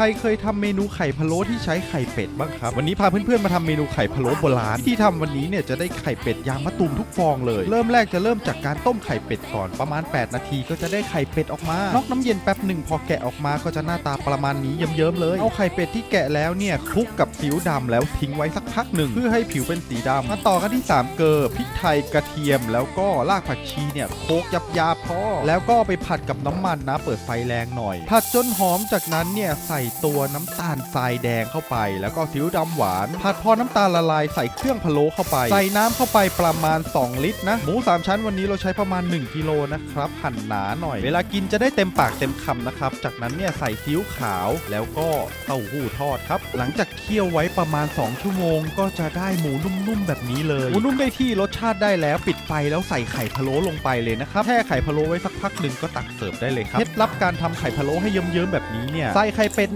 รเคยทำเมนูไข่พะโล้ที่ใช้ไข่เป็ดบ้างครับ วันนี้พาเพื่อนๆมาทำเมนูไข่พะโล้โบราณวิธีทำวันนี้เนี่ยจะได้ไข่เป็ดยางมะตูมทุกฟองเลย เริ่มแรกจะเริ่มจากการต้มไข่เป็ดก่อนประมาณ 8 นาทีก็จะได้ไข่เป็ดออกมานอกน้ำเย็นแป๊บหนึ่งพอแกะออกมาก็จะหน้าตาประมาณนี้เยิ้มๆเลย เอาไข่เป็ดที่แกะแล้วเนี่ยคลุกกับซีอิ๊วดำแล้วทิ้งไว้สักพักหนึ่งเพื่อให้ผิวเป็นสีดำมาต่อกันที่ 3 เกลือพริกไทยกระเทียม แล้วก็รากผักชีเนี่ยโคกยับยาพอแล้วก็ไปผัดกับน้ำมันนะเปิดไฟแรงหน่อย ผัดจนหอมจากนั้นเนี่ยใส่ตัวน้ำตาลทรายแดงเข้าไป แล้วก็ซีอิ๊วดำหวาน ผัดพอน้ำตาลละลายใส่เครื่องพะโล้เข้าไป ใส่น้ำเข้าไปประมาณ 2 ลิตรนะ หมู 3 ชั้นวันนี้เราใช้ประมาณ 1กิโลนะครับหั่นหนาหน่อย เวลากินจะได้เต็มปากเต็มคำนะครับ จากนั้นเนี่ยใส่ซีอิ๊วขาวแล้วก็เต้าหู้ทอดครับ หลังจากเคี่ยวไว้ประมาณ 2 ชั่วโมง ก็จะได้หมูนุ่มๆแบบนี้เลยหมูนุ่มได้ที่รสชาติได้แล้วปิดไฟแล้วใส่ไข่พะโล้ลงไปเลยนะครับแช่ไข่พะโล้ไว้สักพักหนึ่งก็ตักเสิร์ฟได้เลยครับเคล็ดลับการทำไข่พะโล้ให้เยิ้มๆแบบนี้เนี่ยใส่ไข่เป็ด